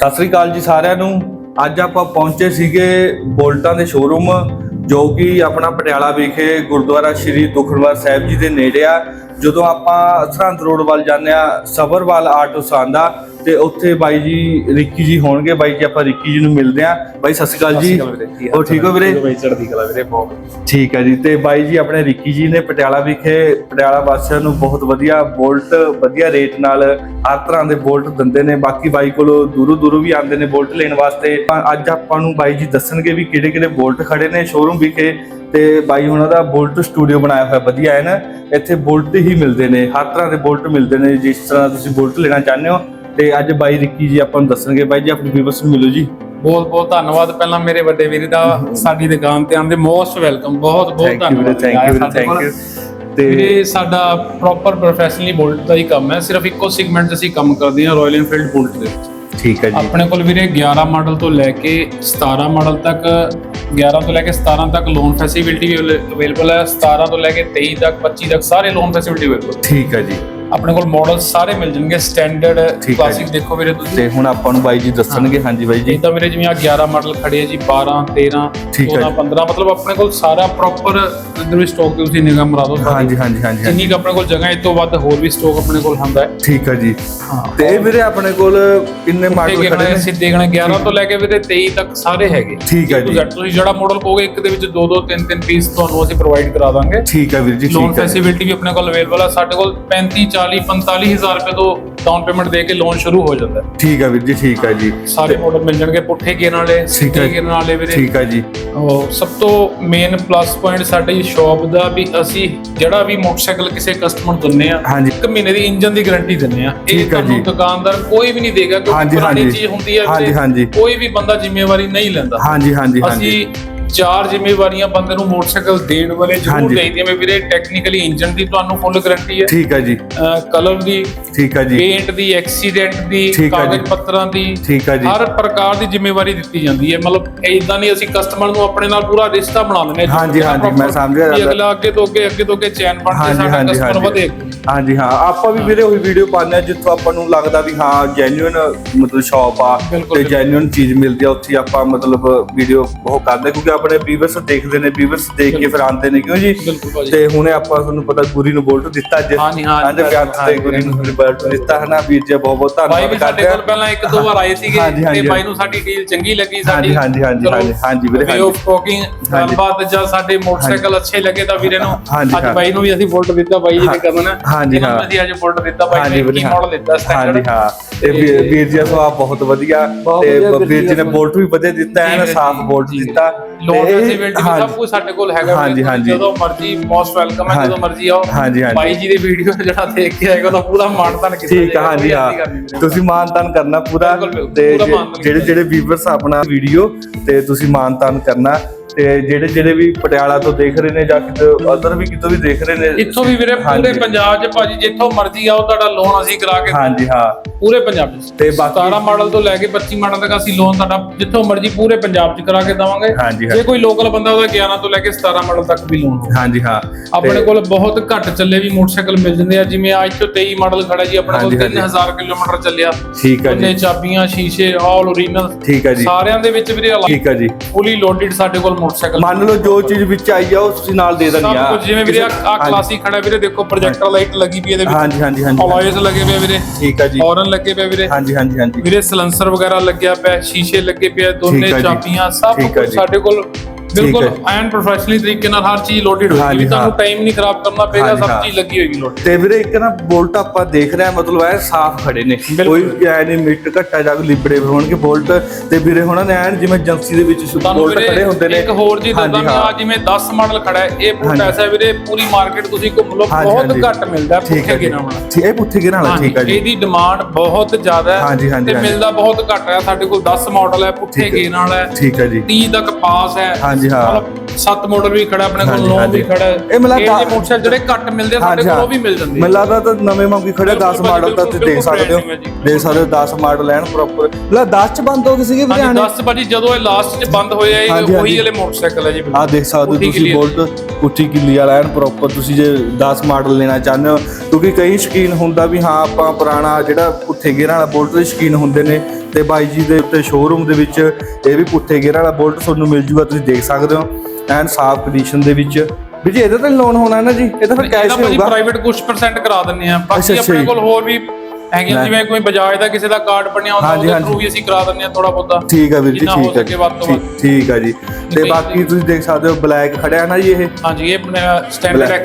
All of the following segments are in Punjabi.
ਸਤਿ ਸ੍ਰੀ ਅਕਾਲ ਜੀ ਸਾਰਿਆਂ ਨੂੰ। ਅੱਜ ਆਪਾਂ ਪਹੁੰਚੇ ਸੀਗੇ ਬੋਲਟਾਂ ਦੇ ਸ਼ੋਰੂਮ ਜੋ ਕਿ ਆਪਣਾ ਪਟਿਆਲਾ ਵਿਖੇ ਗੁਰਦੁਆਰਾ ਸ਼੍ਰੀ ਦੁਖਨਵਾਰ ਸਾਹਿਬ ਜੀ ਦੇ ਨੇੜੇ ਆ। ਜਦੋਂ ਆਪਾਂ ਸਰਹੰਦ ਰੋਡ ਵੱਲ ਜਾਂਦੇ ਆ ਸਬਰਵਾਲ ਆਟੋ ਸਾਂਦਾ ਤੇ ਉੱਥੇ ਬਾਈ ਜੀ ਰਿੱਕੀ ਜੀ ਹੋਣਗੇ। ਬਾਈ ਜੀ ਆਪਾਂ ਰਿੱਕੀ ਜੀ ਨੂੰ ਮਿਲਦੇ ਆ ਬਾਈ ਸਤਿ ਸ੍ਰੀ ਅਕਾਲ ਜੀ। ਉਹ ਠੀਕ ਹੋ ਵੀਰੇ? ਬਈ ਚੜ੍ਹਦੀ ਕਲਾ ਵੀਰੇ ਬਹੁਤ ਠੀਕ ਹੈ ਜੀ। ਤੇ ਬਾਈ ਜੀ ਆਪਣੇ ਰਿੱਕੀ ਜੀ ਨੇ ਪਟਿਆਲਾ ਵਿਖੇ ਪਟਿਆਲਾ ਵਾਸੀਆਂ ਨੂੰ ਬਹੁਤ ਵਧੀਆ ਬੋਲਟ ਵਧੀਆ ਰੇਟ ਨਾਲ ਹਰ ਤਰ੍ਹਾਂ ਦੇ ਬੋਲਟ ਦਿੰਦੇ ਨੇ। ਬਾਕੀ ਬਾਈ ਕੋਲੋਂ ਦੂਰੋਂ ਦੂਰੋਂ ਵੀ ਆਉਂਦੇ ਨੇ ਬੋਲਟ ਲੈਣ ਵਾਸਤੇ। ਅੱਜ ਆਪਾਂ ਨੂੰ ਬਾਈ ਜੀ ਦੱਸਣਗੇ ਵੀ ਕਿਹੜੇ ਕਿਹੜੇ ਬੋਲਟ ਖੜੇ ਨੇ। ਸ਼ੋਰੂਮ ਵਿਖੇ ਤੇ ਬਾਈ ਉਹਨਾਂ ਦਾ ਬੋਲਟ ਸਟੂਡੀਓ ਬਣਾਇਆ ਹੋਇਆ ਵਧੀਆ ਹੈ ਨਾ ਇੱਥੇ ਬੋਲਟ ਹੀ ਮਿਲਦੇ ਨੇ ਹਰ ਤਰ੍ਹਾਂ ਦੇ ਬੋਲਟ ਮਿਲਦੇ ਨੇ ਜਿਸ ਤਰ੍ਹਾਂ ਤੁਸੀਂ ਬੋਲਟ ਲੈਣਾ ਚਾਹੁੰਦੇ ਹੋ। ਤੇ ਅੱਜ ਬਾਈ ਰਿੱਕੀ ਜੀ ਆਪਾਂ ਨੂੰ ਦੱਸਣਗੇ ਬਾਈ ਜੀ ਆਪਣੀ ਵੀਵਰਸ ਨੂੰ ਮਿਲੋ ਜੀ। ਬਹੁਤ ਬਹੁਤ ਧੰਨਵਾਦ। ਪਹਿਲਾਂ ਮੇਰੇ ਵੱਡੇ ਵੀਰ ਦਾ ਸਾਡੀ ਦੁਕਾਨ ਤੇ ਆਂਦੇ ਮੋਸਟ ਵੈਲਕਮ ਬਹੁਤ ਬਹੁਤ ਧੰਨਵਾਦ। Thank you thank. ਯੂ ਤੇ ਵੀਰੇ ਸਾਡਾ ਪ੍ਰੋਪਰ ਪ੍ਰੋਫੈਸ਼ਨਲੀ ਬੁਲਟ ਦਾ ਹੀ ਕੰਮ ਹੈ ਸਿਰਫ ਇੱਕੋ ਸੈਗਮੈਂਟ 'ਚ ਅਸੀਂ ਕੰਮ ਕਰਦੇ ਹਾਂ ਰਾਇਲ ਐਨਫੀਲਡ ਬੁਲਟ ਦੇ ਵਿੱਚ। ਠੀਕ ਹੈ ਜੀ। ਆਪਣੇ ਕੋਲ ਵੀਰੇ 11 ਮਾਡਲ ਤੋਂ ਲੈ ਕੇ 17 ਮਾਡਲ ਤੱਕ 11 ਤੋਂ ਲੈ ਕੇ 17 ਤੱਕ ਲੋਨ ਫੈਸਿਲਿਟੀ ਵੀ ਅਵੇਲੇਬਲ ਹੈ 17 ਤੋਂ ਲੈ ਕੇ 23 ਤੱਕ 25 ਤੱਕ, ਸਾਰੇ ਲੋਨ ਫੈਸਿਲਿਟੀ ਅਵੇਲੇਬਲ ਠੀਕ ਹੈ ਜੀ। ਆਪਣੇ ਕੋਲ ਮਾਡਲ ਸਾਰੇ ਮਿਲ ਜਾਣਗੇ ਸਟੈਂਡਰਡ ਹੈ ਕਲਾਸਿਕ ਜੀ। ਦੇਖੋ ਵੀਰੇ ਤੁਸੀਂ। ਤੇ ਹੁਣ ਆਪਾਂ ਨੂੰ ਬਾਈ ਜੀ ਦੱਸਣਗੇ ਹਾਂਜੀ ਬਾਈ ਜੀ। ਇਦਾਂ ਵੀਰੇ ਜਿਵੇਂ ਆ 11 ਮਾਡਲ ਖੜੇ ਆ ਜੀ 12 13 ਠੀਕ ਹੈ 14 15 ਮਤਲਬ ਆਪਣੇ ਕੋਲ ਸਾਰਾ ਪ੍ਰੋਪਰ ਵੀ ਸਟਾਕ ਤੁਸੀਂ ਨਿਗਾਹ ਮਰਾ ਦਿਓ ਸਾਰੀ। ਹਾਂਜੀ ਹਾਂਜੀ ਹਾਂਜੀ ਹਾਂਜੀ। ਜਿੰਨੀ ਕੁ ਆਪਣੇ ਕੋਲ ਜਗ੍ਹਾ ਤੋਂ ਵੱਧ ਹੋਰ ਵੀ ਸਟਾਕ ਆਪਣੇ ਕੋਲ ਹੁੰਦਾ ਹੈ। ਠੀਕ ਹੈ ਜੀ। ਹਾਂ। ਤੇ ਇਹ ਵੀਰੇ ਆਪਣੇ ਕੋਲ ਕਿੰਨੇ ਮਾਡਲ ਖੜੇ ਹੈ ਨੇ ਸਿੱਧੇ ਗਣੇ 11 ਤੋਂ ਲੈ ਕੇ ਵੀਰੇ 23 ਤੱਕ ਸਾਰੇ ਹੈਗੇ। ਠੀਕ ਹੈ ਜੀ। ਤੁਸੀਂ ਜਿਹੜਾ ਮਾਡਲ ਕਹੋਗੇ ਇੱਕ ਦੇ ਵਿੱਚ ਦੋ ਦੋ ਤਿੰਨ ਤਿੰਨ ਪੀਸ ਤੁਹਾਨੂੰ ਅਸੀਂ ਪ੍ਰੋਵਾਈਡ ਕਰਾ ਦਾਂਗੇ। ਠੀਕ ਹੈ ਵੀਰ ਜੀ ਲੋਨ ਠੀਕ ਹੈ। ਫੈਸਿਲਿਟੀ ਵੀ ਆਪਣੇ ਕੋਲ ਅਵੇਲੇਬਲ ਹੈ ਸਾਡੇ ਕੋਲ 35 40 45000 ਰੁਪਏ ਤੋਂ ਡਾਊਨ ਪੇਮੈਂਟ ਦੇ ਕੇ ਲੋਨ ਸ਼ੁਰੂ ਹੋ ਜਾਂਦਾ ਹੈ ਠੀਕ ਹੈ ਵੀਰ ਜੀ ਠੀਕ ਹੈ ਜੀ ਸਾਰੇ ਮਾਡਲ ਮਿਲ ਜਾਣਗੇ ਪੁੱਠੇ ਗੇਅਰ ਵਾਲੇ। ਸਿੱਧੇ ਗੇਅਰ ਵਾਲੇ ਵੀਰੇ ਠੀਕ ਹੈ ਜੀ ਉਹ ਸਭ ਤੋਂ ਮੇਨ ਪਲੱਸ ਪੁਆਇੰਟ ਸਾਡੀ ਸ਼ਾਪ ਦਾ ਵੀ ਅਸੀਂ ਜਿਹੜਾ ਵੀ ਮੋਟਰਸਾਈਕਲ ਕਿਸੇ ਕਸਟਮਰ ਨੂੰ ਦਿੰਨੇ ਆ ਇੱਕ ਮਹੀਨੇ ਦੀ ਇੰਜਨ ਦੀ ਗਾਰੰਟੀ ਦਿੰਨੇ ਆ ਇਹ ਤੁਹਾਨੂੰ। ਦੁਕਾਨਦਾਰ ਕੋਈ ਵੀ ਨਹੀਂ ਦੇਗਾ ਕਿਉਂਕਿ ਪੁਰਾਣੀ। ਚੀਜ਼ ਹੁੰਦੀ ਹੈ ਹਾਂਜੀ, ਵੀਰੇ, ਹਾਂਜੀ। ਕੋਈ ਵੀ ਬੰਦਾ ਜ਼ਿੰਮੇਵਾਰੀ ਨਹੀਂ ਲੈਂਦਾ ਹਾਂਜੀ ਹਾਂਜੀ ਹਾਂਜੀ ਅਸੀਂ ਚਾਰ ਜ਼ਿੰਮੇਵਾਰੀਆਂ ਬੰਦੇ ਨੂੰ ਮੋਟਰਸਾਈਕਲ ਦੇਣ ਵਾਲੇ ਜ਼ਰੂਰ। ਦੇਈਦੀਆਂ ਵੀ ਵੀਰੇ ਟੈਕਨੀਕਲੀ ਇੰਜਨ ਦੀ ਤੁਹਾਨੂੰ ਫੁੱਲ ਗਾਰੰਟੀ ਹੈ ਠੀਕ ਹੈ ਜੀ ਕਲਰ ਦੀ ਠੀਕ ਹੈ ਜੀ ਪੇਂਟ ਦੀ ਐਕਸੀਡੈਂਟ ਦੀ ਜੀ। ਕਾਗਜ਼ ਪੱਤਰਾਂ ਦੀ ਠੀਕ ਹੈ ਜੀ ਹਰ ਪ੍ਰਕਾਰ ਦੀ ਜ਼ਿੰਮੇਵਾਰੀ ਦਿੱਤੀ ਜਾਂਦੀ ਹੈ ਮਤਲਬ ਇਦਾਂ ਨਹੀਂ ਅਸੀਂ ਕਸਟਮਰ ਨੂੰ ਆਪਣੇ ਨਾਲ ਪੂਰਾ ਰਿਸ਼ਤਾ ਬਣਾ ਲੈਂਦੇ ਹਾਂ। ਹਾਂਜੀ, ਹਾਂਜੀ, ਮੈਂ ਸਮਝ ਗਿਆ। ਵੀ ਅਗਲਾ ਅੱਗੇ ਤੋਂ ਅੱਗੇ ਅੱਗੇ ਤੋਂ ਅੱਗੇ ਚੈਨ ਬਣ ਕੇ ਸਾਡਾ ਕਸਟਮਰ। ਵਧੇ ਹਾਂਜੀ ਹਾਂ ਆਪਾਂ ਵੀ ਵੀਰੇ ਉਹੀ ਵੀਡੀਓ ਪਾਉਂਦੇ ਆ ਜਿੱਥੋਂ ਆਪਾਂ ਨੂੰ ਲੱਗਦਾ ਵੀ ਹਾਂ ਜੈਨੂਇਨ ਮਤਲਬ ਸ਼ਾਪ ਆ ਬਿਲਕੁਲ, ਤੇ। ਜੈਨੂਇਨ ਚੀਜ਼ ਮਿਲਦੀ ਆ ਉੱਥੇ ਆਪਾਂ ਮਤਲਬ ਵੀਡੀਓ ਉਹ ਕਰਦੇ ਕਿਉਂਕਿ ਆਪਣੇ ਵੀਵਰਸ ਦੇਖਦੇ ਨੇ ਵੀਵਰਸ ਦੇਖ ਕੇ ਫਿਰ ਆਉਂਦੇ ਨੇ ਕਿਉਂ ਜੀ? ਬਿਲਕੁਲ ਭਾਜੀ। ਤੇ ਹੁਣੇ ਆਪਾਂ ਤੁਹਾਨੂੰ ਪਤਾ ਗੁਰੀ ਨੂੰ ਬੋਲਟ ਦਿੱਤਾ ਅੱਜ। ਹਾਂ, ਅੱਜ ਪਿਆਰ ਤੇ ਗੁਰੀ ਨੂੰ ਬੋਲਟ ਦਿੱਤਾ ਹੈ ਨਾ ਵੀਰ ਜੀ ਬਹੁਤ ਬਹੁਤ ਧੰਨਵਾਦ ਵੀ ਸਾਡੇ ਕਰਦੇ ਕੋਲ ਪਹਿਲਾਂ ਇੱਕ ਦੋ ਵਾਰ ਆਏ ਸੀਗੇ ਤੇ ਬਾਈ ਨੂੰ ਸਾਡੀ ਡੀਲ ਚੰਗੀ ਲੱਗੀ ਹਾਂਜੀ, ਹਾਂਜੀ, ਹਾਂਜੀ, ਹਾਂਜੀ, ਹਾਂਜੀ ਵੀਰੇ, ਹਾਂਜੀ। Of talking. ਗੱਲਬਾਤ ਜਾਂ ਸਾਡੇ ਮੋਟਰਸਾਈਕਲ ਅੱਛੇ ਲੱਗੇ ਤਾਂ ਵੀਰੇ ਨੂੰ ਅੱਜ ਹਾਂ। ਬਾਈ ਨੂੰ ਵੀ ਅਸੀਂ ਬੁਲਟ ਦਿੱਤਾ ਬਾਈ ਜੀ ਨੇ ਕਰਨਾ। ਹਾਂਜੀ, ਇਹਨਾਂ ਨੂੰ ਹਾਂ। ਅਸੀਂ ਅੱਜ ਬੁਲਟ ਦਿੱਤਾ ਬਾਈ ਨੇ ਕੀ ਹਾਂ। ਮਾਡਲ ਦਿੱਤਾ ਹਾਂਜੀ ਸਟੈਂਡਰਡ ਹਾਂ। ਤੇ ਵੀਰ ਜੀ ਦਾ ਬਹੁਤ ਵਧੀਆ। ਤੇ ਵੀਰ ਜੀ ਨੇ ਜੀ ਬੋਲਟ ਵੀ ਵਧੀਆ ਦਿੱਤਾ ਹੈ ਨਾ ਜੀ, ਸਾਫ਼ ਜੀ, ਬੋਲਟ ਜੀ। ਦਿੱਤਾ। ਲੋਨ ਫੈਸਿਲਿਟੀ ਸਭ ਕੁਝ ਸਾਡੇ ਕੋਲ ਹੈਗਾ ਹਾਂਜੀ, ਵੀਰੇ, ਹਾਂਜੀ। ਜਦੋਂ ਮਰਜ਼ੀ ਮੋਸਟ ਵੈਲਕਮ ਹੈ। ਜਦੋਂ ਮਰਜ਼ੀ ਆਓ ਹਾਂਜੀ, ਹਾਂਜੀ। ਬਾਈ ਜੀ ਦੀ ਵੀਡੀਓ ਜਿਹੜਾ ਦੇਖ ਕੇ ਆਏਗਾ ਤਾਂ ਪੂਰਾ ਮਾਣਤਾਨ ਕੀਤਾ ਠੀਕ ਹੈ ਹਾਂਜੀ ਹਾਂ। ਤੁਸੀਂ ਮਾਨਤਾਨ ਕਰਨਾ ਪੂਰਾ ਤੇ ਜਿਹੜੇ ਜਿਹੜੇ ਵੀਵਰਸ ਆਪਣਾ ਵੀਡੀਓ ਤੇ ਤੁਸੀਂ ਮਾਨਤਾਨ ਕਰਨਾ ਤੇ ਜਿਹੜੇ ਜਿਹੜੇ ਵੀ ਪਟਿਆਲਾ ਤੋਂ ਦੇਖ ਰਹੇ ਨੇ ਜਾਂ ਕਿਤੇ ਅਦਰ ਵੀ ਕਿਤੋਂ ਵੀ ਦੇਖ ਰਹੇ ਨੇ। ਇੱਥੋਂ ਵੀ ਵੀਰੇ ਪੂਰੇ ਹਾਂਜੀ। ਪੰਜਾਬ 'ਚ ਭਾਜੀ ਜਿੱਥੋਂ ਮਰਜ਼ੀ ਆਓ ਤੁਹਾਡਾ ਲੋਨ ਅਸੀਂ ਕਰਾ ਕੇ ਹਾਂਜੀ ਹਾਂ। ਪੂਰੇ ਪੰਜਾਬ 'ਚ। ਤੇ ਬਾਕੀ 17 ਮਾਡਲ ਤੋਂ ਲੈ ਕੇ 25 ਮਾਡਲ ਤੱਕ ਅਸੀਂ ਲੋਨ ਤੁਹਾਡਾ ਜਿੱਥੋਂ ਮਰਜ਼ੀ ਪੂਰੇ ਪੰਜਾਬ 'ਚ ਕਰਾ ਕੇ ਦਵਾਂਗੇ। ਜੇ ਕੋਈ ਲੋਕਲ ਬੰਦਾ ਉਹਦਾ 11 ਤੋਂ ਲੈ ਕੇ 17 ਮਾਡਲ ਤੱਕ ਵੀ ਲੋਨ ਹੋਊ। ਹਾਂਜੀ ਹਾਂ। ਆਪਣੇ ਕੋਲ ਬਹੁਤ ਘੱਟ ਚੱਲੇ ਵੀ ਮੋਟਰਸਾਈਕਲ ਮਿਲ ਜਾਂਦੇ ਆ। ਜਿਵੇਂ ਅੱਜ ਤੋਂ 23 ਮਾਡਲ ਖੜਾ ਜੀ ਆਪਣੇ ਕੋਲ ਹਾਂਜੀ, ਹਾਂਜੀ। 3000 ਕਿਲੋਮੀਟਰ ਚੱਲਿਆ। ਠੀਕ ਹੈ ਉਹਨੇ ਜੀ ਚਾਬੀਆਂ ਸ਼ੀਸ਼ੇ ਆਲ ਓਰੀਜਨਲ ਠੀਕ ਹੈ ਜੀ। ਸਾਰਿਆਂ ਦੇ ਵਿੱਚ ਵੀਰੇ ਠੀਕ ਹੈ ਜੀ। ਫੁੱਲੀ ਲੋਡਡ ਸਾਡੇ ਕੋਲ ਮੋਟਰਸਾਈਕਲ ਮੰਨ ਲਓ ਜੋ ਚੀਜ਼ ਵਿੱਚ ਆਈ ਆ ਉਹ ਤੁਸੀਂ ਨਾਲ ਦੇ ਦੇਣੀ ਆ। ਸਭ ਕੁਝ ਜਿਵੇਂ ਵੀਰੇ ਆ ਕਲਾਸਿਕ ਖੜਾ ਵੀਰੇ ਦੇਖੋ ਪ੍ਰੋਜੈਕਟਰ ਲਾਈਟ ਲੱਗੀ ਪਈ ਇਹਦੇ ਵਿੱਚ। ਹਾਂਜੀ ਹਾਂਜੀ ਹਾਂਜੀ ਅਲਾਇਸ ਲੱਗੇ ਪਏ ਵੀਰੇ। ਠੀਕ ਹੈ ਜੀ। ਹਾਰਨ ਲੱਗੇ ਪਏ ਵੀਰੇ। ਹਾਂਜੀ ਹਾਂਜੀ ਹਾਂਜੀ। ਵੀਰੇ ਸਲੈਂਸਰ ਵਗੈਰਾ ਲੱਗਿਆ ਪਿਆ ਸ਼ੀਸ਼ੇ ਲੱਗੇ ਪਿਆ ਠੀਕ ਦੋਨੇ। ਚਾਬੀਆਂ ਸਭ ਕੁਝ। ਸਾਡੇ ਕੋਲ ਬਿਲਕੁਲ। ਐਨ ਪ੍ਰੋਫੈਸ਼ਨਲੀ ਤਰੀਕੇ ਨਾਲ ਹਰ ਚੀਜ਼ ਲੋਡਡ ਹੋਏਗੀ ਤੁਹਾਨੂੰ। ਟਾਈਮ ਨਹੀਂ ਖਰਾਬ ਕਰਨਾ ਪਏਗਾ ਸਭ। ਚੀਜ਼ ਲੱਗੀ ਹੋਏਗੀ ਲੋਡ ਤੇ ਵੀਰੇ ਇੱਕ ਨਾ ਬੋਲਟ ਆਪਾਂ ਦੇਖ ਰਹੇ ਆ ਮਤਲਬ ਐ ਸਾਫ਼ ਖੜੇ ਨੇ। ਕੋਈ ਐ ਨਹੀਂ ਮਿੱਟ ਘੱਟਾ ਜਾਂ ਲਿਬੜੇ ਹੋਣਗੇ ਬੋਲਟ ਤੇ ਵੀਰੇ ਹੁਣਾਂ ਨੇ ਐਨ ਜਿਵੇਂ ਏਜੰਸੀ ਦੇ ਵਿੱਚ ਬੋਲਟ ਖੜੇ ਹੁੰਦੇ ਨੇ ਇੱਕ ਹੋਰ ਹਾਂਜੀ, ਦੱਸਦਾ ਹਾਂ। ਆ ਜਿਵੇਂ 10 ਮਾਡਲ ਖੜਾ ਹੈ ਇਹ ਬੁਲਟ। ਐਸਾ ਵੀਰੇ ਪੂਰੀ ਮਾਰਕੀਟ ਤੁਸੀਂ ਘੁੰਮ ਲਓ ਬਹੁਤ। ਘੱਟ ਮਿਲਦਾ ਪੁੱਠੇ ਜੀ ਗਿਣਾ ਵਾਲਾ ਠੀਕ ਇਹ ਪੁੱਠੇ ਗਿਰਾਂ ਵਾਲਾ ਠੀਕ ਹੈ ਜੀ ਇਹਦੀ ਡਿਮਾਂਡ ਬਹੁਤ ਜ਼ਿਆਦਾ ਹੈ ਹਾਂਜੀ, ਹਾਂਜੀ, ਤੇ। ਮਿਲਦਾ ਬਹੁਤ ਘੱਟ ਹੈ ਸਾਡੇ ਕੋਲ 10 ਮਾਡਲ ਹੈ ਪੁੱਠੇ। ਗੇਨ ਵਾਲਾ ਹੈ ਠੀਕ ਹੈ ਜੀ 30 ਤੱਕ ਪਾਸ ਹੈ ਹਾਂਜੀ, ਹਾਂ। ਮਤਲਬ 7 ਮਾਡਲ ਵੀ ਖੜਾ ਆਪਣੇ ਕੋਲ ਹਾਂਜੀ, 9 ਹਾਂਜੀ। ਵੀ ਖੜਾ ਇਹ ਮਤਲਬ ਇਹ ਮੋਟਰਸਾਈਕਲ ਜਿਹੜੇ ਘੱਟ ਮਿਲਦੇ ਆ, ਸਾਡੇ ਕੋਲ ਉਹ ਵੀ ਮਿਲ ਜਾਂਦੇ ਆ। ਮੈਨੂੰ ਲੱਗਦਾ ਤਾਂ ਨਵੇਂ ਵਾਂਗੂ ਖੜੇ 10 ਬਿਲਕੁਲ, ਮਾਡਲ ਤਾਂ ਤੁਸੀਂ ਦੇਖ ਬਿਲਕੁਲ ਸਕਦੇ ਹੋ brand new ਹੈ ਜੀ। ਦੇਖ ਸਕਦੇ ਹੋ 10 ਮਾਡਲ ਲੈਣ ਪ੍ਰੋਪਰ ਲਾ 10 ਚ ਬੰਦ ਹੋ ਗਏ ਸੀਗੇ ਹਾਂਜੀ ਲੁਧਿਆਣੇ 10 ਭਾਜੀ ਜਦੋਂ ਇਹ ਲਾਸਟ 'ਚ ਬੰਦ ਹੋਇਆ ਇਹ ਹਾਂਜੀ, ਉਹੀ ਹਾਂਜੀ। ਵਾਲੇ ਮੋਟਰਸਾਈਕਲ ਹੈ ਜੀ ਆ ਦੇਖ ਸਕਦੇ ਹੋ ਉੱਠੀ ਤੁਸੀਂ ਕਿੱਲੀ ਬੋਲਟ ਉੱਠੀ ਕਿੱਲੀ ਵਾਲਾ ਐਨ ਪ੍ਰੋਪਰ ਤੁਸੀਂ ਜੇ 10 ਮਾਡਲ ਲੈਣਾ ਚਾਹੁੰਦੇ ਹੋ ਕਿਉਂਕਿ ਕਈ ਸ਼ਕੀਨ ਹੁੰਦਾ ਵੀ ਹਾਂ ਆਪਾਂ ਪੁਰਾਣਾ ਜਿਹੜਾ ਪੁੱਠੇ ਗੇਅਰਾਂ ਵਾਲਾ ਬੋਲਟ ਦੇ ਸ਼ਕੀਨ ਹੁੰਦੇ ਨੇ ਤੇ ਬਾਈ ਜੀ ਦੇ ਉੱਤੇ ਸ਼ੋਰੂਮ ਦੇ ਵਿੱਚ ਇਹ ਵੀ ਪੁੱਠੇ ਗੇਅਰਾਂ ਵਾਲਾ ਬੋਲਟ ਤੁਹਾਨੂੰ ਮਿਲ ਜੂਗਾ ਤੁਸੀਂ ਦੇਖ ਸਕਦੇ ਹੋ। ਐਨ ਸਾਫ਼ ਕੰਡੀਸ਼ਨ ਦੇ ਵਿੱਚ। ਵੀ ਜੀ ਇਹਦਾ ਤਾਂ ਲੋਨ ਹੋਣਾ ਨਾ ਜੀ ਇਹ ਤਾਂ ਫਿਰ ਕੈਸ਼ ਹੋਊਗਾ। ਪ੍ਰਾਈਵੇਟ ਕੁਝ ਪਰਸੈਂਟ ਕਰਾ ਦਿੰਨੇ ਆ ਬਾਕੀ ਆਪਣੇ। ਕੋਲ ਹੋਰ ਵੀ ਹੈਗੀਆਂ ਜਿਵੇਂ ਕੋਈ ਬਜਾਜ ਦਾ ਕਿਸੇ ਦਾ ਕਾਰਡ ਬਣਿਆ ਹੁੰਦਾ ਹਾਂਜੀ, ਉਹਦੇ ਹਾਂਜੀ। ਥਰੂ ਵੀ ਅਸੀਂ ਕਰਾ ਦਿੰਨੇ ਆ ਥੋੜਾ ਬਹੁਤਾ। ਠੀਕ ਹੈ ਵੀਰ ਜੀ ਜਿੰਨਾ ਹੋ ਠੀਕ ਹੈ ਸਕੇ ਵੱਧ ਤੋਂ ਵੱਧ। ਠੀਕ- ਠੀਕ ਹੈ ਜੀ। ਤੇ ਬਾਕੀ ਤੁਸੀਂ ਦੇਖ ਸਕਦੇ ਹੋ ਬਲੈਕ ਖੜਿਆ ਨਾ ਜੀ ਇਹ। ਹਾਂਜੀ ਇਹ ਸਟੈਂਡਰਡ Black-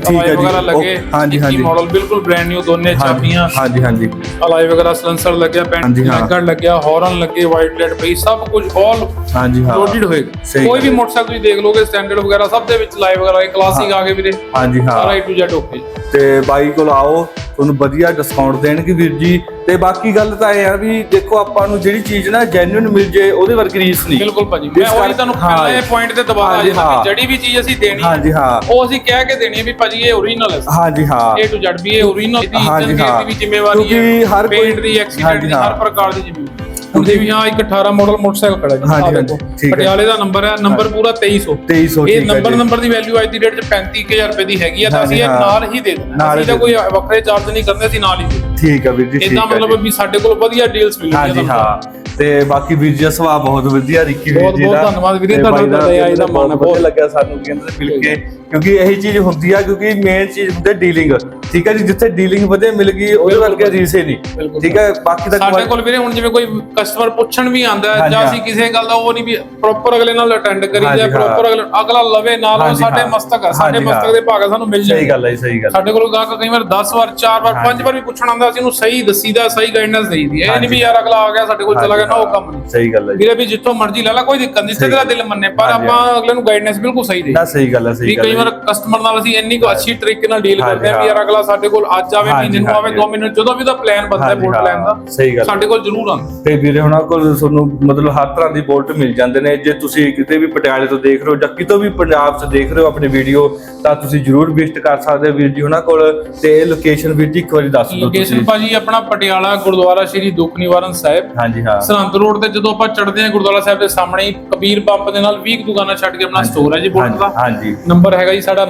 ਠੀਕ ਹੈ ਜੀ। ਵਗੈਰਾ ਲੱਗੇ ਉਹ- ਹਾਂਜੀ, ਹਾਂਜੀ। ਮਾਡਲ ਬਿਲਕੁਲ ਬ੍ਰੈਂਡ ਨਿਊ ਦੋਨੇ ਚਾਬੀਆਂ। ਹਾਂਜੀ ਹਾਂਜੀ। ਅਲਾਈ ਵਗੈਰਾ ਸਲੈਂਸਰ ਲੱਗਿਆ ਪੈਂਟ ਹਾਂਜੀ, ਹਾਂ। ਲੱਗਿਆ ਹਾਰਨ ਲੱਗੇ ਵਾਈਟ ਲਾਈਟ ਪਈ ਸਭ ਕੁਝ ਆਲ ਹਾਂਜੀ ਹਾਂ। ਲੋਡਡ ਹੋਏਗਾ ਸਹੀ ਕੋਈ ਵੀ ਗੱਲ ਹੈ। ਮੋਟਰਸਾਈਕਲ ਤੁਸੀਂ ਦੇਖ ਲੋਗੇ ਸਟੈਂਡਰਡ ਵਗੈਰਾ ਸਭ ਦੇ ਵਿੱਚ ਲਾਈਵ ਵਗੈਰਾ ਕਲਾਸਿਕ ਆ ਗਏ ਵੀਰੇ। ਹਾਂਜੀ ਹਾਂ। ਸਾਰਾ A to Z ਓਕੇ ਤੇ ਬਾਈ ਕੋਲ ਆਓ। ਤੁਹਾਨੂੰ ਵਧੀਆ ਡਿਸਕਾਊਂਟ ਦੇਣਗੇ ਵੀਰ ਜੀ ਤੇ ਬਾਕੀ ਗੱਲ ਤਾਂ ਇਹ ਆ ਵੀ ਦੇਖੋ ਆਪਾਂ ਨੂੰ ਜਿਹੜੀ ਚੀਜ਼ ਨਾ ਜੈਨੂਇਨ ਮਿਲ ਜੇ ਉਹਦੇ ਵਰਗੀ ਰੀਸ ਨਹੀਂ ਬਿਲਕੁਲ ਭਾਜੀ ਮੈਂ ਉਹੀ ਤੁਹਾਨੂੰ ਪਹਿਲਾਂ ਇਹ। ਪੁਆਇੰਟ ਤੇ ਦਬਾ ਦਿੱਤਾ ਹਾਂ। ਕਿ ਜਿਹੜੀ ਵੀ ਚੀਜ਼ ਅਸੀਂ ਦੇਣੀ ਹੈ ਹਾਂਜੀ ਹਾਂ ਉਹ ਅਸੀਂ ਕਹਿ ਕੇ ਦੇਣੀ ਹੈ ਵੀ ਭਾਜੀ ਇਹ ਓਰੀਜਨਲ ਹੈ ਹਾਂਜੀ ਹਾਂ A to Z ਵੀ ਇਹ ਓਰੀਜਨਲ ਦੀ ਹਾਂ। ਦੀ ਵੀ ਜ਼ਿੰਮੇਵਾਰੀ ਹੈ ਕਿਉਂਕਿ ਹਰ ਕੋਈ- ਪੇਂਟ ਦੀ ਐਕਸੀਡੈਂਟ ਦੀ। ਹਰ ਪ੍ਰਕਾਰ ਦੀ ਜ਼ਿੰਮੇਵਾਰੀ ਹੁਣ ਜਿਵੇਂ ਹਾਂ ਇੱਕ 18 ਮਾਡਲ ਮੋਟਰਸਾਈਕਲ ਖੜਾ ਜੀ ਹਾਂਜੀ, ਆਹ ਹਾਂਜੀ, ਦੇਖੋ। ਠੀਕ ਹੈ। ਪਟਿਆਲੇ ਦਾ ਨੰਬਰ ਹੈ ਨੰਬਰ ਪੂਰਾ 2300 2300 ਇਹ ਠੀਕ ਹੈ ਨੰਬਰ ਜੀ ਨੰਬਰ ਦੀ ਵੈਲਿਊ ਅੱਜ ਦੀ ਡੇਟ 'ਚ 35000 ਰੁਪਏ ਦੀ ਹੈਗੀ ਆ ਤਾਂ ਅਸੀਂ ਇਹ ਹਾਂ। ਨਾਲ ਹੀ ਦੇ ਦੇਣਾ ਨਾਲ ਹੀ ਅਸੀਂ ਤਾਂ ਦੇ ਕੋਈ ਵੱਖਰੇ ਚਾਰਜ ਨਹੀਂ ਕਰਦੇ ਅਸੀਂ ਨਾਲ ਹੀ ਦੇ ਦੇਣਾ ਠੀਕ ਹੈ ਵੀਰ ਜੀ ਠੀਕ ਇਦਾਂ ਹੈ ਮਤਲਬ ਵੀ ਸਾਡੇ ਕੋਲ ਵਧੀਆ ਡੀਲਸ ਮਿਲਣਗੀਆਂ ਹਾਂਜੀ ਤੁਹਾਨੂੰ। ਹਾਂ ਤੇ ਬਾਕੀ ਵੀਰ ਜੀ ਦਾ ਸੁਭਾਅ ਬਹੁਤ ਵਧੀਆ ਰਿੱਕੀ ਵੀਰ ਬਹੁਤ- ਜੀ ਬਹੁਤ ਦਾ ਧੰਨਵਾਦ ਵੀਰੇ, ਤੇ ਤੁਹਾਡਾ ਬਾਈ ਦਾ ਤੁਹਾਡਾ ਦਾ ਬਹੁਤ ਬਹੁਤ। ਲੱਗਿਆ ਸਾਨੂੰ ਕਹਿੰਦੇ ਮਿਲ ਕੇ ਕਿਉਂਕਿ ਇਹੀ ਚੀਜ਼ ਹੁੰਦੀ ਆ ਕਿਉਂਕਿ ਮੇਨ ਚੀਜ਼ ਹੁੰਦੀ ਡੀਲਿੰਗ ਠੀਕ ਹੈ ਜੀ ਜਿੱਥੇ ਡੀਲਿੰਗ ਵਧੀਆ ਮਿਲ ਗਈ ਉਹਦੇ ਵਰਗੇ ਰੀਸੇ ਨਹੀਂ। ਠੀਕ ਹੈ ਬਾਕੀ ਤਾਂ ਸਾਡੇ ਕੋਲ ਵੀਰੇ ਹੁਣ ਜਿਵੇਂ ਕੋਈ ਕਸਟਮਰ ਪੁੱਛਣ ਵੀ ਆਂਦਾ ਜਾਂ। ਅਸੀਂ ਕਿਸੇ ਗੱਲ ਦਾ ਉਹ ਨਹੀਂ ਵੀ ਪ੍ਰੋਪਰ ਅਗਲੇ ਨਾਲ ਅਟੈਂਡ ਕਰੀਦਾ ਹਾਂਜੀ, ਹਾਂ। ਪ੍ਰੋਪਰ ਅਗਲੇ ਅਗਲਾ ਲਵੇ ਨਾਲ ਸਾਡੇ। ਮਸਤਕ ਹੈ ਸਾਡੇ ਮਸਤਕ। ਦੇ ਭਾਗ ਸਾਨੂੰ ਮਿਲ ਸਹੀ ਜਾਣਗੇ। ਗੱਲ ਹੈ ਜੀ, ਸਹੀ ਗੱਲ ਸਾਡੇ ਕੋਲ ਗਾਹਕ ਕਈ ਵਾਰ 10 ਵਾਰ 4 ਵਾਰ 5 ਵਾਰ ਵੀ ਪੁੱਛਣ ਆਂਦਾ ਅਸੀਂ ਉਹਨੂੰ ਸਹੀ ਦੱਸੀਦਾ ਸਹੀ ਗਾਈਡੈਂਸ ਦੇਈਦੀ ਹੈ। ਇਹ ਨਹੀਂ ਵੀ ਯਾਰ ਅਗਲਾ ਆ ਗਿਆ ਸਾਡੇ ਕੋਲ ਚਲਾ ਗਿਆ ਨਾ ਉਹ ਕੰਮ ਨਹੀਂ। ਸਹੀ ਗੱਲ ਹੈ ਜੀ। ਵੀਰੇ ਵੀ ਜਿੱਥੋਂ ਮਰਜ਼ੀ ਲੈ ਲੈ ਕੋਈ ਦਿੱਕਤ ਨਹੀਂ ਜਿੱਥੇ ਤੇਰਾ ਦਿਲ ਮੰਨੇ ਪਰ ਆਪਾਂ ਅਗਲੇ ਨੂੰ ਗਾਈਡੈਂਸ ਬਿਲਕੁਲ ਸਹੀ ਦੇ ਨਾ ਸਹੀ ਗੱਲ ਹੈ ਸਹੀ ਗੱਲ ਕਈ ਹੈ ਵਾਰ ਕਸਟਮਰ ਨਾਲ ਅਸੀਂ ਇੰਨੀ ਕੁ ਅੱਛੀ ਤਰੀਕੇ ਨਾਲ ਡੀਲ ਕਰਦੇ ਹਾਂ ਵੀ। ਯਾਰ ਅਗਲਾ ਸਾਡੇ ਕੋਲ ਅੱਜ ਆਵੇ ਮਹੀਨੇ ਨੂੰ ਆਵੇ ਹਾਂਜੀ। 2 ਮਹੀਨੇ ਜਦੋਂ ਵੀ ਉਹਦਾ ਪਲਾਨ ਬਣਦਾ ਹੈ ਬੋਲਟ ਲੈਣ ਦਾ ਹਾਂ, ਸਹੀ ਗੱਲ ਸਾਡੇ ਕੋਲ ਜ਼ਰੂਰ ਆਉਂਦਾ। ਤੇ ਵੀਰੇ ਹੁਣਾਂ ਕੋਲ ਤੁਹਾਨੂੰ ਮਤਲਬ ਹਰ ਤਰ੍ਹਾਂ ਦੀ ਬੋਲਟ ਮਿਲ ਜਾਂਦੇ ਨੇ। ਜੇ ਤੁਸੀਂ ਕਿਤੇ ਵੀ ਪਟਿਆਲੇ ਤੋਂ ਦੇਖ ਰਹੇ ਹੋ ਜਾਂ ਕਿਤੋਂ ਵੀ ਪੰਜਾਬ 'ਚ ਦੇਖ ਰਹੇ ਹੋ ਆਪਣੀ ਵੀਡੀਓ ਤਾਂ ਤੁਸੀਂ ਜਰੂਰ ਵਿਜ਼ਿਟ ਕਰ ਸਕਦੇ ਹੋ ਵੀਰ ਜੀ ਹੁਣਾਂ ਕੋਲ। ਤੇ ਇਹ ਲੋਕੇਸ਼ਨ ਵੀਰ ਜੀ ਇੱਕ ਵਾਰੀ ਦੱਸ ਦਿਓ ਲੋਕੇਸ਼ਨ ਭਾਜੀ ਆਪਣਾ ਪਟਿਆਲਾ ਗੁਰਦੁਆਰਾ ਸ਼੍ਰੀ ਦੁੱਖ ਨਿਵਾਰਨ ਸਾਹਿਬ। ਹਾਂਜੀ ਹਾਂ। ਸਰਹੰਦ ਰੋਡ ਤੇ ਜਦੋਂ ਆਪਾਂ ਚੜਦੇ ਹਾਂ ਗੁਰਦੁਆਰਾ ਸਾਹਿਬ ਦੇ ਸਾਹਮਣੇ ਕਬੀਰ ਪੰਪ ਦੇ ਨਾਲ 20 ਕੁ ਦੁਕਾਨਾਂ ਛੱਡ ਕੇ ਆਪਣਾ ਸਟੋਰ ਹੈ ਜੀ ਬੋਲਟ ਦਾ। ਹਾਂਜੀ ਨੰਬਰ ਹੈਗਾ ਜੀ ਸਾਡਾ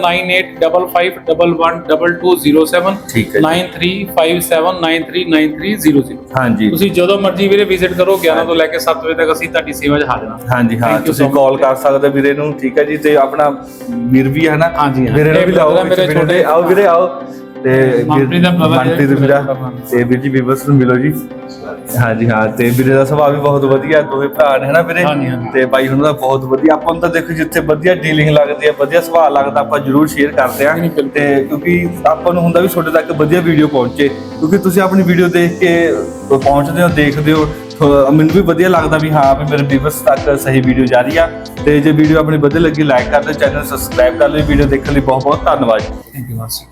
9855112207 ਠੀਕ ਹੈ ਜੀ। 9357939300 ਹਾਂਜੀ ਤੁਸੀਂ ਜਦੋਂ ਮਰਜ਼ੀ ਵੀਰੇ ਵਿਜ਼ਿਟ ਕਰੋ 11 ਤੋਂ ਲੈ ਕੇ 7 ਵਜੇ ਤੱਕ ਅਸੀਂ ਤੁਹਾਡੀ ਸੇਵਾ 'ਚ ਹਾਜ਼ਰ ਹਾਂ ਹਾਂਜੀ ਹਾਂ Thank you ਤੁਸੀਂ so much. ਕਾਲ ਕਰ ਸਕਦੇ ਵੀਰੇ ਨੂੰ ਠੀਕ ਹੈ ਜੀ ਤੇ ਆਪਣਾ ਵੀਰ ਵੀ ਹੈ ਨਾ ਹਾਂਜੀ, ਹਾਂ। ਵੀਰੇ ਨੂੰ ਇਹ ਵੀ ਲਾਓ brother ਮੇਰੇ ਵੀਰੇ ਛੋਟੇ। ਆਓ ਵੀਰੇ ਆਓ ਤੇ ਮਨਪ੍ਰੀਤ ਦਾ brother ਹੈ, ਮਨਪ੍ਰੀਤ ਵੀਰਾ। ਤੇ ਵੀਰ ਜੀ ਵੀਵਰਸ ਨੂੰ ਮਿਲੋ ਜੀ ਹਾਂਜੀ ਹਾਂ ਤੇ ਵੀਰੇ ਦਾ ਸੁਭਾਅ ਵੀ ਬਹੁਤ ਵਧੀਆ ਦੋਵੇਂ ਭਰਾ ਨੇ ਹਨਾ ਵੀਰੇ? ਹਾਂਜੀ, ਹਾਂਜੀ। ਤੇ ਬਾਈ ਉਹਨਾਂ ਦਾ ਬਹੁਤ ਵਧੀਆ। ਆਪਾਂ ਨੂੰ ਤਾਂ ਦੇਖੋ ਜਿੱਥੇ ਵਧੀਆ ਡੀਲਿੰਗ ਲੱਗਦੀ ਹੈ ਵਧੀਆ ਸੁਭਾਅ ਲੱਗਦਾ ਆਪਾਂ ਜਰੂਰ ਸ਼ੇਅਰ ਕਰਦੇ ਆ ਨਹੀਂ, ਬਿਲਕੁਲ। ਤੇ ਕਿਉਂਕਿ ਆਪਾਂ ਨੂੰ ਹੁੰਦਾ ਵੀ ਤੁਹਾਡੇ ਤੱਕ ਵਧੀਆ ਵੀਡੀਓ ਪਹੁੰਚੇ। ਕਿਉਂਕਿ ਤੁਸੀਂ ਆਪਣੀ ਵੀਡੀਓ ਦੇਖ ਕੇ ਪਹੁੰਚਦੇ ਹੋ ਦੇਖਦੇ ਹੋ ਥੋ- ਮੈਨੂੰ ਵੀ ਵਧੀਆ ਲੱਗਦਾ ਵੀ ਹਾਂ ਵੀ ਮੇਰੇ ਵੀਵਰਸ ਤੱਕ ਸਹੀ ਵੀਡੀਓ ਜਾ ਰਹੀ ਆ। ਤੇ ਜੇ ਵੀਡੀਓ ਆਪਣੀ ਵਧੀਆ ਲੱਗੀ ਲਾਈਕ ਕਰ ਦਿਓ ਚੈਨਲ ਸਬਸਕ੍ਰਾਈਬ ਕਰ ਲਿਓ। ਵੀਡੀਓ ਦੇਖਣ ਲਈ ਬਹੁਤ ਬਹੁਤ ਧੰਨਵਾਦ। ਥੈਂਕ ਯੂ ਮਾਸੀ।